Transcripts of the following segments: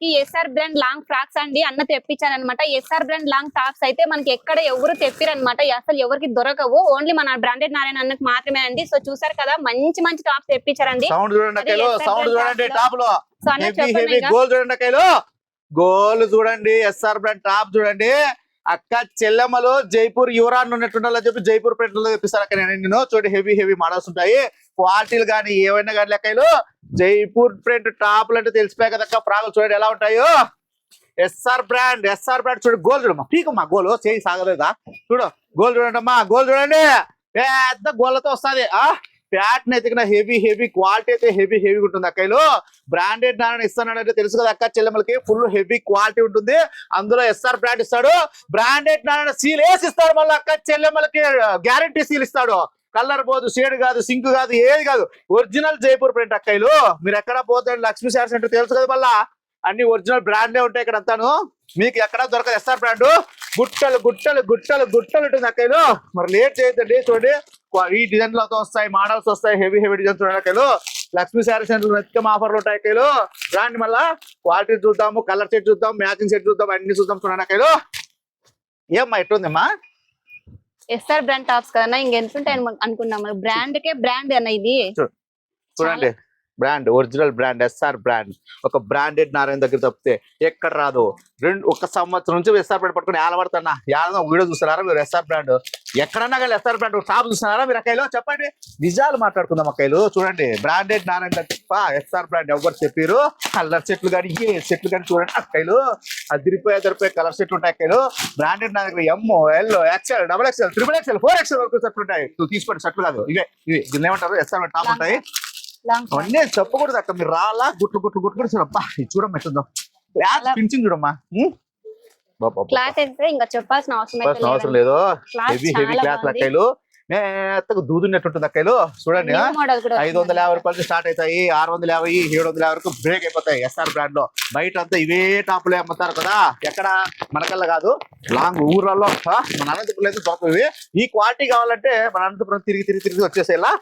కి SR brand long frocks అండి. అన్న తెప్పించాను అనమాట ఎస్ఆర్ బ్రాండ్ లాంగ్ టాప్స్ అయితే మనకి ఎక్కడ ఎవరు తెప్పిరనమాట. అసలు ఎవరికి దొరకవు. ఓన్లీ మన బ్రాండెడ్ నారాయణ అన్నకు మాత్రమే అండి. సో చూసారు కదా మంచి మంచి టాప్స్ తెప్పించారండి. సౌండ్ చూడండి అక్కలు అది సౌండ్ SR చూడండి brand టాప్లో. సో అన్న హెవీ చెప్పండి హెవీ ఇంకా. గోల్ చూడండి అక్కలు గోల్ చూడండి ఎస్ఆర్ బ్రాండ్ టాప్ చూడండి. అక్క చెల్లెమ్మలు జైపూర్ యువరాన్ ఉన్నట్టుండాలని చెప్పి జైపూర్ ప్రింట్లో తెప్పిస్తారు అక్కడ నేను. చూడండి హెవీ హెవీ మోడల్స్ ఉంటాయి. క్వాలిటీలు కానీ ఏవైనా కానీ లెక్కలు. జైపూర్ ప్రింట్ టాప్లు అంటే తెలిసిపోయాయి కదా ఫ్రాగులు చూడండి ఎలా ఉంటాయో. ఎస్ఆర్ బ్రాండ్ ఎస్ఆర్ బ్రాండ్ చూడండి గోల్ చూడమ్మా. పీకమ్మా గోల్. చేయి సాగలేదా? చూడు గోల్ చూడండి అమ్మా గోల్ చూడండి. పెద్ద గోళ్ళతో వస్తుంది. ఆ? ప్యాట్ ఎతికిన హెవీ హెవీ క్వాలిటీ అయితే హెవీ హెవీ ఉంటుంది అక్కలో బ్రాండెడ్ నాన్న ఇస్తానంటే తెలుసు కదా అక్క చెల్లెమ్మలకి ఫుల్ హెవీ క్వాలిటీ ఉంటుంది. అందులో ఎస్ఆర్ బ్రాండ్ ఇస్తాడు. బ్రాండెడ్ నాన్న సీల్ వేసి ఇస్తాడు మళ్ళీ అక్క చెల్లెమ్మలకి గ్యారంటీ సీల్ ఇస్తాడు. కలర్ పోదు షేడ్ కాదు సింక్ కాదు ఏది కాదు. ఒరిజినల్ జైపూర్ ప్రింట్ అక్కలు మీరు ఎక్కడ పోతే లక్ష్మీ శారీస్ అంటే తెలుసు కదా మళ్ళా. అన్ని ఒరిజినల్ బ్రాండ్లే ఉంటాయి ఇక్కడ అంతాను మీకు ఎక్కడ దొరకదు ఎస్ఆర్ బ్రాండ్. గుట్టలు గుట్టలు గుట్టలు గుట్టలు ఉంటుంది అక్కలు మరి లేట్ చేయొద్దండి చూడండి. ఈ డిజైన్లతో వస్తాయి మోడల్స్ వస్తాయి హెవీ హెవీ డిజైన్స్ చూడండి అక్కలు లక్ష్మీ శారీ సెంటర్ మొత్తం ఆఫర్లు ఉంటాయి అక్కలు రాండి మళ్ళా. క్వాలిటీ చూద్దాము కలర్ సెట్ చూద్దాం మ్యాచింగ్ సెట్ చూద్దాం అన్ని చూద్దాం చూడండి అక్కలు ఏమ్మా ఎట్లుందమ్మా? ఎస్ఆర్ బ్రాండ్ టాప్స్ కదా ఇంకెంత ఉంటాయి అనుకున్నాం. బ్రాండ్ కే బ్రాండ్ అన్న ఇది. చూడండి. Brand original brand SR brand. ఒక బ్రాండెడ్ నారాయణ దగ్గర తప్పితే ఎక్కడ రాదు. రెండు ఒక సంవత్సరం నుంచి ఎస్ఆర్ బ్రాండ్ పట్టుకుని ఏలబడుతున్నా. ఏదో వీడియో చూస్తున్నారా మీరు ఎస్ఆర్ బ్రాండ్? ఎక్కడన్నా కానీ ఎస్ఆర్ బ్రాండ్ టాప్ చూస్తున్నారా మీరు అక్కలో చెప్పండి. నిజాలు మాట్లాడుకుందాం అక్కలు చూడండి బ్రాండెడ్ నారాయణ తప్ప ఎస్ఆర్ బ్రాండ్ ఎవరు చెప్పారు. కలర్ సెట్లు కానీ ఏ సెట్లు కానీ చూడండి అక్కలు అదిరిపోయి అదిరిపోయి కలర్ సెట్లు ఉంటాయి అక్కలు బ్రాండెడ్ నా దగ్గర M L XL double XL triple XL four XL వరకు సెట్లు ఉంటాయి. తీసుకోండి సెట్లు కాదు. ఇవే ఇవి. దీన్ని ఏమంటారు ఎస్ఆర్ టాప్ ఉంటాయి. అవన్నీ చెప్పకూడదు అక్క మీరు రాలా? గుట్లు గుట్లు గుట్లు గుట్లు చూడమ్మా ఇది చూడమ్మా ఎట్టుందో క్లాత్ ఫినిషింగ్ చూడమ్మా. క్లాత్ అయితే ఇంకా చెప్పాల్సిన అవసరం అవసరం. లేదు. Heavy heavy cloth. అక్కలు మెత్తగా దూదున్నట్టుంటుంది అక్కలు చూడండి కూడా ఐదు వందల యాభై రూపాయలు స్టార్ట్ అవుతాయి. ఆరు వందల యాభై ఏడు వందల యాభై వరకు బ్రేక్ అయిపోతాయి ఎస్ఆర్ బ్రాండ్లో. బయట అంతా ఇవే టాపులే అమ్ముతారు కదా. ఎక్కడ? మనకల్లా కాదు. లాంగ్ ఊర్లలో ఆ, మన అనంతపురం అయితే దొరకవు ఈ క్వాలిటీ కావాలంటే మన అనంతపురం తిరిగి తిరిగి తిరిగి వచ్చేసేలా.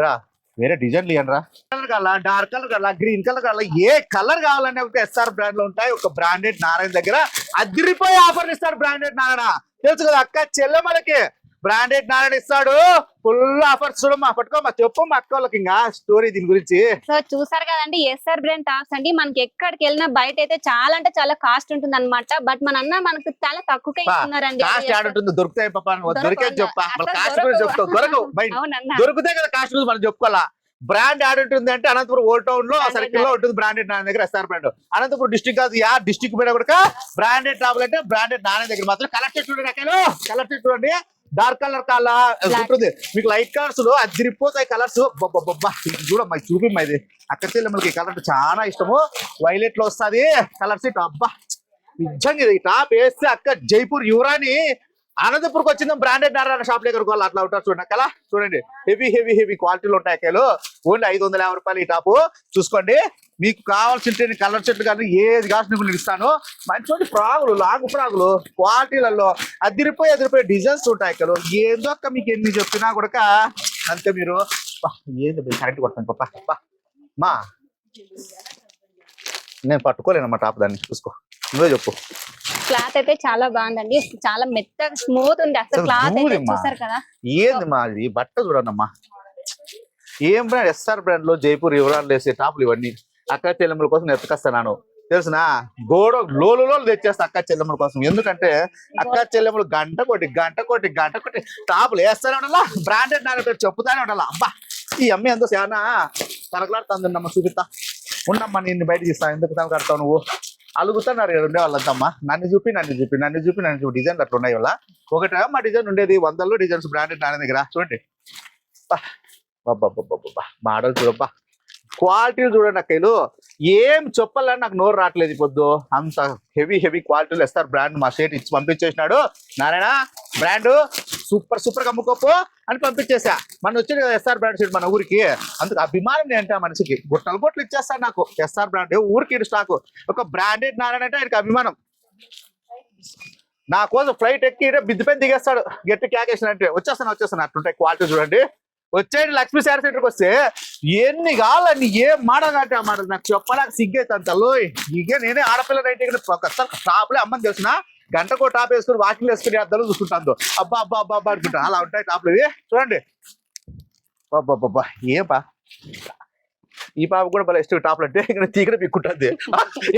రా. వేరే డిజైన్లు ఇవ్వండి కలర్ కావాలా డార్క్ కలర్ కావాలా గ్రీన్ కలర్ కావాలా ఏ కలర్ కావాలనే ఒక ఎస్ఆర్ బ్రాండ్లో ఉంటాయి. ఒక బ్రాండెడ్ నారాయణ దగ్గర అదిరిపోయి ఆఫర్ ఇస్తారు బ్రాండెడ్ నారాయణ. తెలుసు కదా అక్క చెల్లెమ్మలకి బ్రాండెడ్ నారాయణ ఇస్తాడు. ఫుల్ ఆఫర్స్ చూడమ్మా పట్టుకోమ్మా చెప్పు మా అక్క వాళ్ళకి ఇంకా స్టోరీ దీని గురించి. సో చూసారు కదండి ఎస్ఆర్ బ్రాండ్ టాప్స్ అండి. మనకి ఎక్కడికి వెళ్ళినా బయట అయితే చాలా అంటే చాలా కాస్ట్ ఉంటుంది అనమాట బట్ మన అన్న మనకు చాలా తక్కువకే బా, ఇస్తున్నారండి. కాస్ట్ యాడ్ ఉంటుంది దొరుకుతాయి పాప నువ్వు దొరకవు దొరికేది అన్న. చెప్పా. మన అసలు కాస్ట్ గురించి దొరకవు. చెప్తావు దొరకవు. బయట అవునన్నా. దొరికితే కదా కాస్ట్ గురించి మనం చెప్పుకోవాలా? బ్రాండ్ యాడ్ ఉంటుంది అంటే అనంతపురం ఓల్డ్ టౌన్లో సర్కిల్లో ఉంటుంది బ్రాండెడ్ నాన్న దగ్గర ఎస్ఆర్ బ్రాండ్. అనంతపురం డిస్టిక్ కాదు యా డిస్టిక్ కూడా బ్రాండెడ్ టాపులు అంటే బ్రాండెడ్ నాన్న దగ్గర మాత్రం. సెట్ చూడండి సెట్ చూడండి. డార్క్ కలర్ కాలా ఉంటుంది మీకు లైట్ కలర్స్లో అదిరిపోతాయి కలర్స్ బొబ్బా చూడమ్మా చూపిమ్మా ఇది. అక్క చెల్లెమ్మలకి ఈ కలర్ చాలా ఇష్టము. వైలెట్లో వస్తుంది. కలర్ సెట్ అబ్బా. నిజంగా ఇది టాప్ వేస్తే అక్క జైపూర్ యువరాని అనంతపురకు వచ్చింది బ్రాండెడ్ నారాయణ షాప్ దగ్గర కొనాలి అట్లా ఉంటారు చూడండి అక్కలా చూడండి. హెవీ హెవీ హెవీ క్వాలిటీలో ఉంటాయి అక్కలు. ఓన్లీ ఐదు వందల యాభై రూపాయలు ఈ టాపు చూసుకోండి. మీకు కావాల్సిన కలర్ చెట్లు కానీ ఏది కావాల్సిన నేను ఇస్తాను. మంచి ఫ్రాగులు లాంగ్ ఫ్రాగులు క్వాలిటీలలో అదిరిపోయి అదిరిపోయి డిజైన్స్ ఉంటాయి అక్కలు. ఏందో అక్క మీకు ఎన్ని చెప్పినా కూడా అంతే మీరు. ఏంది కరెంట్ కొడతాను పప్ప బా మా. నేను పట్టుకోలేనమ్మా టాప్ దాన్ని చూసుకో. నువ్వే చెప్పు. క్లాత్ అయితే చాలా బాగుందండి. చాలా మెత్తగా స్మూత్ ఉంది. అసలు క్లాత్ అయితే ధూళిమ్మా. చూసారు కదా? ఏంది మాది బట్ట చూడండమ్మా ఏం బ్రాండ్ ఎస్ఆర్ బ్రాండ్లో జైపూర్ యువరాలు వేసే టాపులు ఇవన్నీ. అక్క చెల్లెమ్మల కోసం ఎత్తుకొస్తున్నాను తెలుసునా? గోడ లోలు తెచ్చేస్తా అక్క చెల్లెమ్మల కోసం. ఎందుకంటే అక్క చెల్లెమ్మలు గంట కొట్టి గంట కొట్టి గంట కొట్టి టాపులు వేస్తానే ఉండాలా? బ్రాండెడ్ నాన్న పేరు చెప్పుతానే ఉండాలా? అబ్బా ఈ అమ్మాయి ఎంతో చాలా తనకలాడుతుందమ్మా చూపిస్తా. ఉన్నమ్మా నిన్ను బయట తీస్తా. ఎందుకు తనకడతావు నువ్వు? అలుగుతున్నారు ఇక్కడ ఉండే వాళ్ళంతమ్మా నన్ను చూపి నన్ను చూపి నన్ను చూపి నన్ను చూపి. డిజైన్లు అట్లా ఉన్నాయి వాళ్ళ. ఒకటే మా డిజైన్ ఉండేది. వందల్లో డిజైన్స్ బ్రాండెడ్ నాన్న దగ్గర. చూడండి. మోడల్ చూడబ్బా క్వాలిటీలు చూడండి అక్కలు ఏం చెప్పాలని నాకు నోరు రావట్లేదు పొద్దు. అంత హెవీ హెవీ క్వాలిటీలు ఇస్తారు బ్రాండ్ మా షేట్ ఇచ్చి పంపించేసినాడు. నారాయణ బ్రాండ్ సూపర్ సూపర్గా అమ్ముకోపు అని పంపించేసా మన వచ్చింది కదా ఎస్ఆర్ బ్రాండ్ షీట్ మన ఊరికి. అందుకు అభిమానం ఏంటి ఆ మనిషికి? గుట్టలు గుట్లు ఇచ్చేస్తాడు నాకు. ఎస్ఆర్ బ్రాండ్ ఊరికి స్టాక్ ఒక బ్రాండెడ్ నారాయణ అంటే ఆయనకి అభిమానం. నా కోసం ఫ్లైట్ ఎక్కి బిద్దిపై దిగేస్తాడు. గట్టి క్యాకేషన్ అంటే. వచ్చేస్తాను వచ్చేస్తాను. అట్లుంటాయి క్వాలిటీ చూడండి. వచ్చేయండి లక్ష్మీ శారీ సెంటర్కి వస్తే ఎన్ని కావాలని ఏం మాట కంటే ఆ మాట నాకు చెప్పడానికి సిగ్గైతే అంత. లోయ్ ఇక నేనే ఆడపిల్ల ఇక్కడ ఒకసారి టాప్లే అమ్మని తెలిసిన? గంటకో టాప్ వేసుకుని వాకింగ్ వేసుకుని అద్దలు చూసుకుంటాను అబ్బా అబ్బా అబ్బా అబ్బా అనుకుంటా. అలా ఉంటాయి టాప్లు ఇవి. చూడండి. అబ్బా ఏం పా ఈ పాప కూడా భలే ఇష్టం టాప్లు అంటే. ఇక్కడ తీగడ పిక్కుంటుంది.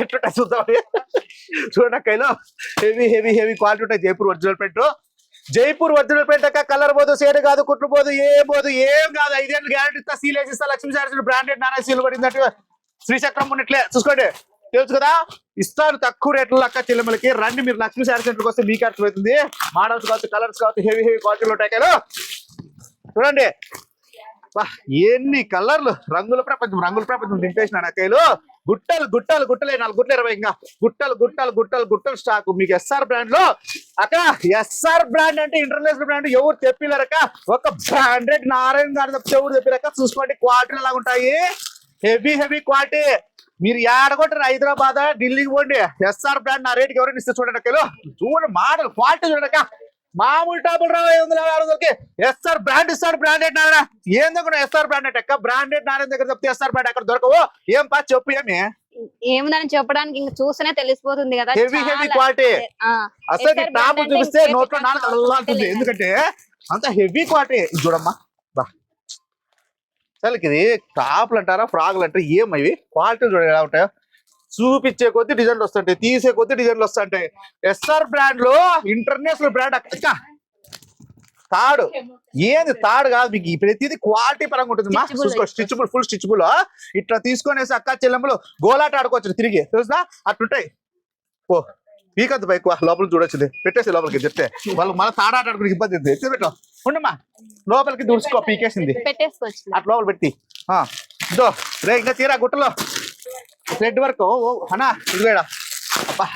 ఎట్లుంటా చూద్దాం. చూడండి కైలో హెవీ హెవీ హెవీ క్వాలిటీ ఉంటాయి. జైపూర్ ఒరిజినల్ పెట్టు జైపూర్ ఒరిజినల్ ప్రింట్ అక్క కలర్ పోదు సేడు కాదు కుట్లు పోదు ఏం పోదు ఏం కాదు. ఐదేళ్ళు గ్యారెంటీ ఇస్తా సీల్ వేసిస్తా లక్ష్మీ సారీ బ్రాండెడ్ నానా సీల్ పడిందంటే శ్రీచక్రం ఉన్నట్లే. చూసుకోండి. తెలుసు కదా? ఇస్తాను తక్కువ రేట్లలో అక్క చెల్లెమ్మలకి రండి మీరు లక్ష్మీ శారీ సెంటర్కి వస్తే మీకు అర్థమవుతుంది మోడల్స్ కావచ్చు కలర్స్ కావచ్చు హెవీ హెవీ క్వాలిటీలో ఉంటాయి కదా. చూడండి. వా, ఎన్ని కలర్లు రంగుల ప్రపంచం రంగుల ప్రపంచం దింపేసిన అక్కలు గుట్టలు గుట్టలు గుట్టలే నాలుగు గుట్టలు ఇరవై ఇంకా. గుట్టలు గుట్టలు గుట్టలు గుట్టలు స్టాక్ మీకు ఎస్ఆర్ బ్రాండ్లో అక్క ఎస్ఆర్ బ్రాండ్ అంటే ఇంటర్నేషనల్ బ్రాండ్ ఎవరు తెప్పిలేరక ఒక బ్రాండెడ్ నారాయణ గారు తప్పితే ఎవరు తెప్పిరక చూసుకోండి క్వాలిటీ లాగా ఉంటాయి? హెవీ హెవీ క్వాలిటీ మీరు ఏడగొట్టారు హైదరాబాద్? ఢిల్లీకి పోండి. ఎస్ఆర్ బ్రాండ్ నా రేటుకి ఎవరైనా ఇస్తే చూడండి చూడండి మోడల్ క్వాలిటీ చూడక మామూలు టాపులు రావు ఐదు వందల ఆరు వందలకి. ఎస్ఆర్ బ్రాండ్ ఇస్తాడు బ్రాండెడ్ నారాయణ ఏం దగ్గర ఎస్ఆర్ బ్రాండెడ్ అక్క బ్రాండెడ్ నారాయణ దగ్గర చెప్తే ఎస్ఆర్ బ్రాండ్ అక్కడ దొరకవు? ఏం పా చెప్పు ఏమి? ఏముందని చెప్పడానికి ఇంకా చూస్తేనే తెలిసిపోతుంది కదా. హెవీ హెవీ క్వాలిటీ అసలు టాప్ చూపిస్తే నోట్లో అల్లాడుతుంది అవసరం ఎందుకంటే అంత హెవీ క్వాలిటీ చూడమ్మా. బా అసలు ఇది టాప్లు అంటారా ఫ్రాగులు అంటారా ఏమవి క్వాలిటీ చూడ ఎలా ఉంటాయో. చూపించే కొద్ది డిజైన్లు వస్తుంటాయి తీసే కొద్ది డిజైన్లు వస్తుంటాయి. ఎస్ఆర్ బ్రాండ్లో ఇంటర్నేషనల్ బ్రాండ్ అక్క తాడు. ఏంది తాడు కాదు మీకు ప్రతిదీ క్వాలిటీ పరంగా ఉంటుంది. మా చూసుకో స్టిచ్బుల్ ఫుల్ స్టిచ్బుల్ ఇట్లా తీసుకొనేసి అక్క చెల్లెమ్మలు గోలాట ఆడుకోవచ్చు తిరిగి. తెలుసా అట్లుంటాయి. ఓ పీకద్దు బైక్ లోపల చూడొచ్చుది పెట్టేసి లోపలికి చెప్తే. వాళ్ళు మళ్ళీ తాడాట ఆడుకుని ఇబ్బంది ఎత్తి పెట్టు. ఉండమ్మా. లోపలికి దుడుచుకో పీకేసింది. అట్లా లోపల పెట్టి. ఆ, ఇదో. రే ఇంకా తీరా గుట్టలో. Thread work. ఓ ఓ, అబ్బా.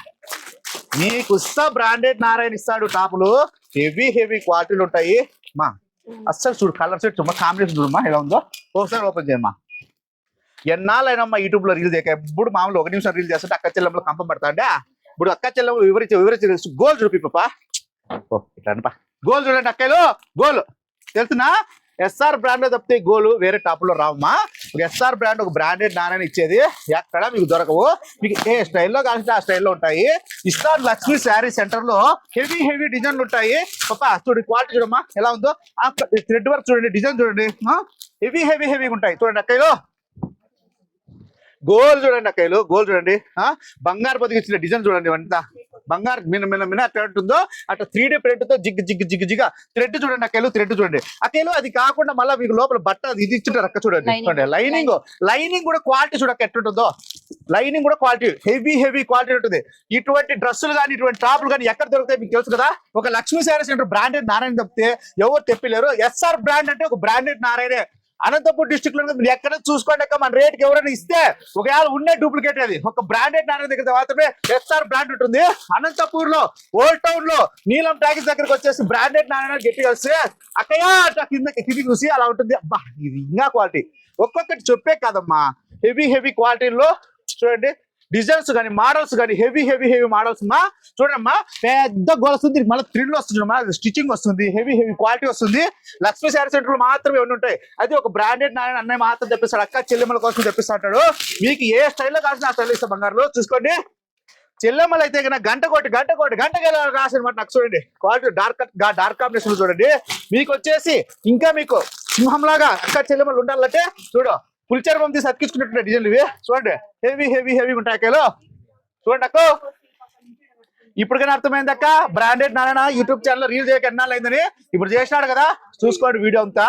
నీకు ఇస్తా బ్రాండెడ్ నారాయణ ఇస్తాడు టాపులు. హెవీ హెవీ క్వాలిటీలు ఉంటాయి. మా అస్సలు చూడు కలర్ సెట్ చూడమ్మా కాంబినేషన్ చూడమ్మా ఎలా ఉందో. ఒకసారి ఓపెన్ చేయమ్మా. ఎన్నాళ్ళైనమ్మా యూట్యూబ్లో రీల్ చేయక ఎప్పుడు మామూలు ఒక నిమిషం రీల్ చేస్తుంటే అక్క చెల్లెమ్మలు కంపం పడతాండే ఇప్పుడు అక్క చెల్లెమ్మలు వివరించి వివరించి గోల్ చూపి పాప ఓ ఇట్లా గోల్ చూడండి అక్కలు గోల్. తెలుసునా? ఎస్ఆర్ బ్రాండ్లో తప్పితే గోల్ గోలు వేరే టాప్లో రావమ్మా. ఎస్ఆర్ బ్రాండ్ ఒక బ్రాండెడ్ నాణ్యాన్ని ఇచ్చేది. ఎక్కడ మీకు దొరకవు. మీకు ఏ స్టైల్లో కావాల్సిన ఆ స్టైల్లో ఉంటాయి. ఇస్తాన్ లక్ష్మీ శారీ సెంటర్లో హెవీ హెవీ డిజైన్లు ఉంటాయి. పాప చూడండి క్వాలిటీ చూడమ్మా. ఎలా ఉందో? ఆ థ్రెడ్ వర్క్ చూడండి డిజైన్ చూడండి. హెవీ హెవీ హెవీగా ఉంటాయి. చూడండి అక్కయ్యలో. గోల్ చూడండి అక్కయ్యలు. గోల్ చూడండి. బంగారు బతికి ఇచ్చిన డిజైన్ చూడండి ఇవంతా. బంగారు మిన మిన మిన అట్లా ఉంటుందో అట్లా three D ప్రింట్తో zig zig zig zig thread చూడండి అక్కలు థ్రెడ్ చూడండి. అక్కలు అది కాకుండా మళ్ళీ మీకు లోపల బట్ట అది ఇది ఇచ్చుంటారు అక్క చూడండి. చూడండి లైనింగ్ లైనింగ్ కూడా క్వాలిటీ చూడక ఎట్లుంటుందో. లైనింగ్ కూడా క్వాలిటీ హెవీ హెవీ క్వాలిటీ ఉంటుంది. ఇటువంటి డ్రెస్సులు కానీ ఇటువంటి టాపులు కానీ ఎక్కడ దొరుకుతాయి మీకు తెలుసు కదా? ఒక లక్ష్మీ శారీ సెంటర్ బ్రాండెడ్ నారాయణ తప్పితే ఎవరు తెప్పిలేరు? ఎస్ఆర్ బ్రాండ్ అంటే ఒక బ్రాండెడ్ నారాయణే. అనంతపూర్ డిస్టిక్లో మీరు ఎక్కడ చూసుకోండి అక్క మన రేట్కి ఎవరైనా ఇస్తే ఒకవేళ ఉండే డూప్లికేట్ అది. ఒక బ్రాండెడ్ నాణ్యత దగ్గర మాత్రమే ఎస్ఆర్ బ్రాండ్ ఉంటుంది. అనంతపూర్లో ఓల్డ్ టౌన్లో నీలం టాకీస్ దగ్గరకు వచ్చేసి బ్రాండెడ్ నాణ్యత గట్టిగా వస్తే అక్కయ్య అట్లా కింద కింది చూసి అలా ఉంటుంది. అబ్బా ఇది ఇంకా క్వాలిటీ ఒక్కొక్కటి చెప్పే కాదమ్మా. హెవీ హెవీ క్వాలిటీలో చూడండి. డిజైన్స్ కానీ మోడల్స్ కానీ హెవీ హెవీ హెవీ మోడల్స్ మా. చూడమ్మా పెద్ద గోల్ వస్తుంది. మళ్ళీ థ్రిల్ వస్తుంది స్టిచ్చింగ్ వస్తుంది. హెవీ హెవీ క్వాలిటీ వస్తుంది. లక్ష్మీ శారీ సెంటర్ మాత్రమే ఇవన్నీ ఉంటాయి. అది ఒక బ్రాండెడ్ నాయన అన్నయ్య మాత్రం తెప్పిస్తాడు. అక్క చెల్లెమ్మల కోసం తెప్పిస్తాడు మీకు ఏ స్టైల్లో కావాల్సిన ఆ స్టైల్ ఇస్తా బంగారులో. చూసుకోండి. చెల్లెమ్మలు అయితే కనుక గంట కొట్టి గంట కొట్టి గంట రాసనమాట నాకు చూడండి. క్వాలిటీ డార్క్ డార్క్ కాంబినేషన్ చూడండి. మీకు వచ్చేసి ఇంకా మీకు సింహంలాగా అక్క చెల్లెమ్మలు ఉండాలంటే చూడు పులిచర్మం తీసి అతికించుకున్నట్టు డిజైన్లు ఇవి. చూడండి హెవీ హెవీ హెవీ ఉంటాయి అక్కలు చూడండి అక్క. ఇప్పటికైనా అర్థమైంది అక్క? Branded Narayana YouTube channel reel చేయక ఎన్నాళ్ళు అయిందని? ఇప్పుడు చేసినాడు కదా. చూసుకోండి వీడియో అంతా.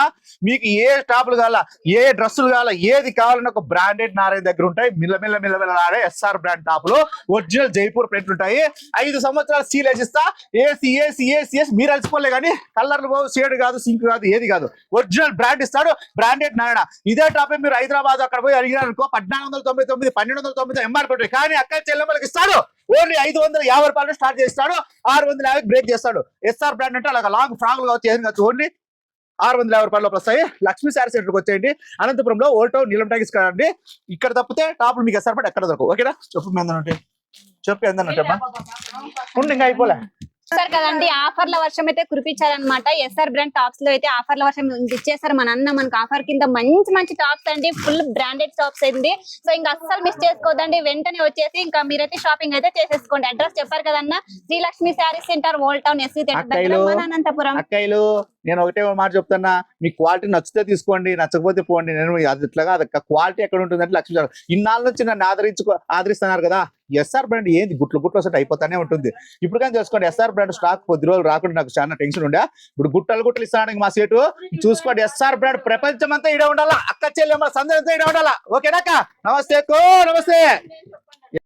మీకు ఏ టాపులు కావాలా ఏ డ్రెస్సులు కావాలా ఏది కావాలన్నా ఒక బ్రాండెడ్ నారాయణ దగ్గర ఉంటాయి. మిల్లమిల్ల మిల్ల ఆడే ఎస్ఆర్ బ్రాండ్ టాపులు. ఒరిజినల్ జైపూర్ ప్రింట్ ఉంటాయి. ఐదు సంవత్సరాలు సీల్ వేసిస్తా. ఏసీ ఏసీ ఏసీ ఏసీ మీరు అలసిపోలే కానీ కలర్లు పోవు షేడ్ కాదు సింక్ కాదు ఏది కాదు. ఒరిజినల్ బ్రాండ్ ఇస్తాడు బ్రాండెడ్ నారాయణ. ఇదే టాపే మీరు హైదరాబాద్ అక్కడ పోయి అడిగినారనుకో పద్నాలుగు వందల తొంభై తొమ్మిది పన్నెండు వందల తొమ్మిది ఎంఆర్పీ కానీ అక్కడ చెల్లెమ్మలకి ఇస్తాడు. ఓన్లీ ఐదు వందల యాభై రూపాయలు స్టార్ట్ చేస్తాడు. ఆరు వందల యాభై బ్రేక్ చేస్తాడు. ఎస్ఆర్ బ్రాండ్ అంటే అలాగ లాంగ్ ఫ్రాగులు కావచ్చు ఏం కావచ్చు ఓన్లీ ఆరు వందల యాభై రూపాయలు వస్తాయి. లక్ష్మీ శారీ సెంటర్కి వచ్చేయండి. అనంతపురంలో ఓల్టో టౌన్ నీలం టాకీస్ కాదండి ఇక్కడ తప్పితే టాపులు మీకు ఎస్ఆర్ ఎక్కడ దొరకవు. ఓకేనా? చెప్పు మీద చెప్పు ఎంత ఉండి ఇంకా అయిపోలే. సార్ కదండి. ఆఫర్ల వర్షం అయితే కురిపించారనమాట ఎస్ఆర్ బ్రాండ్ టాప్స్లో అయితే ఆఫర్ల వర్షం ఇచ్చేసారు మన అన్న. మనకు ఆఫర్ కింద మంచి మంచి టాప్స్ అండి. ఫుల్ బ్రాండెడ్ టాప్స్ అయింది సో ఇంకా అస్సలు మిస్ చేసుకోవద్దండి వెంటనే వచ్చేసి ఇంకా మీరైతే షాపింగ్ అయితే చేసేసుకోండి. అడ్రస్ చెప్పారు కదన్న? Srilakshmi sari centre old town అక్కయ్యలు. Anantapuram. అక్కయ్యలు నేను ఒకటే ఒక మాట చెప్తున్నా. మీ క్వాలిటీ నచ్చితే తీసుకోండి నచ్చకపోతే పోండి. నేను అది ఇట్లా కాదు క్వాలిటీ ఎక్కడ ఉంటుందంటే లక్ష్మీ సార్ ఇన్నాళ్ళ నుంచి నన్ను ఆదరించుకో ఆదరిస్తున్నారు కదా. ఎస్ఆర్ బ్రాండ్ ఏంది? గుట్లు గుట్లు వస్తే అయిపోతానే ఉంటుంది. ఇప్పుడు కానీ చేసుకోండి ఎస్ఆర్ బ్రాండ్ స్టాక్ కొద్ది రోజులు రాకుండా నాకు చాలా టెన్షన్ ఉండే. ఇప్పుడు గుట్టలు గుట్టలు ఇస్తాను మా సేటు. చూసుకోండి ఎస్ఆర్ బ్రాండ్ ప్రపంచం అంతా ఇడే ఉండాలా? అక్క చెల్లెమ్మ సందడి ఇడే ఉండాలా? ఓకేనాక నమస్తే కో నమస్తే.